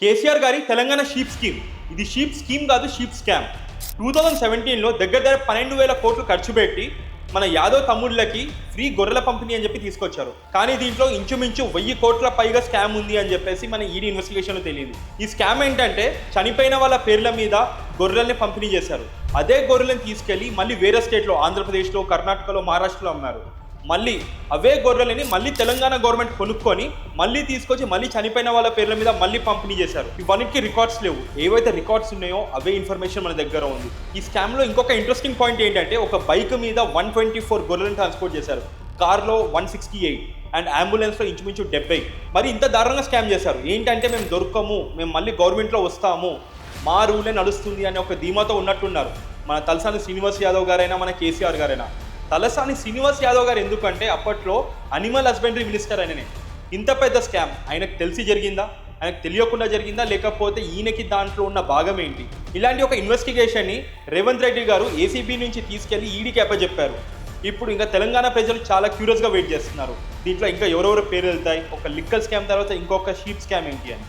కేసీఆర్ గారి Telangana sheep scheme. ఇది sheep scheme కాదు షీప్ స్కామ్. టూ థౌజండ్ సెవెంటీన్లో దగ్గర దగ్గర పన్నెండు వేల కోట్లు ఖర్చు పెట్టి మన యాదవ్ తమ్ముళ్ళకి ఫ్రీ గొర్రెల పంపిణీ అని చెప్పి తీసుకొచ్చారు. కానీ దీంట్లో ఇంచుమించు వెయ్యి కోట్ల పైగా స్కామ్ ఉంది అని చెప్పేసి మన ఈడీ ఇన్వెస్టిగేషన్ తెలియదు. ఈ స్కామ్ ఏంటంటే చనిపోయిన వాళ్ళ పేర్ల మీద గొర్రెల్ని పంపిణీ చేశారు. అదే గొర్రెలను తీసుకెళ్ళి మళ్ళీ వేరే స్టేట్లో ఆంధ్రప్రదేశ్లో కర్ణాటకలో మహారాష్ట్రలో అమ్మారు. మళ్ళీ అవే గొర్రెలని మళ్ళీ తెలంగాణ గవర్నమెంట్ కొనుక్కొని మళ్ళీ తీసుకొచ్చి మళ్ళీ చనిపోయిన వాళ్ళ పేర్ల మీద మళ్ళీ పంపిణీ చేశారు. ఇవన్నిటికీ రికార్డ్స్ లేవు. ఏవైతే రికార్డ్స్ ఉన్నాయో అవే ఇన్ఫర్మేషన్ మన దగ్గర ఉంది. ఈ స్కామ్లో ఇంకొక ఇంట్రెస్టింగ్ పాయింట్ ఏంటంటే ఒక బైక్ మీద వన్ ట్వంటీ ఫోర్ గొర్రెలను ట్రాన్స్పోర్ట్ చేశారు. కార్లో వన్ సిక్స్టీ ఎయిట్ అండ్ అంబులెన్స్లో ఇంచుమించు డెబ్బై. మరి ఇంత దారుణంగా స్కామ్ చేశారు. ఏంటంటే మేము దొరకము మేము మళ్ళీ గవర్నమెంట్లో వస్తాము మా రూలే నడుస్తుంది అనే ఒక ధీమాతో ఉన్నట్టున్నారు. మన తలసాని శ్రీనివాస్ యాదవ్ గారైనా మన కేసీఆర్ గారైనా. తలసాని శ్రీనివాస్ యాదవ్ గారు ఎందుకంటే అప్పట్లో అనిమల్ హస్బెండరీ మినిస్టర్ ఆయననే ఇంత పెద్ద స్కామ్ ఆయనకు తెలిసి జరిగిందా? ఆయనకు తెలియకుండా జరిగిందా? లేకపోతే ఈయనకి దాంట్లో ఉన్న భాగం ఏంటి? ఇలాంటి ఒక ఇన్వెస్టిగేషన్ని రేవంత్ రెడ్డి గారు ఏసీబీ నుంచి తీసుకెళ్ళి ఈడీకి అప్పచెప్పారు ఇప్పుడు ఇంకా తెలంగాణ ప్రజలు చాలా క్యూరియస్గా వెయిట్ చేస్తున్నారు. దీంట్లో ఇంకా ఎవరెవరు పేరు వెళ్తాయి ఒక లిక్కల్ స్కామ్ తర్వాత ఇంకొక షీప్ స్కామ్ ఏంటి అని.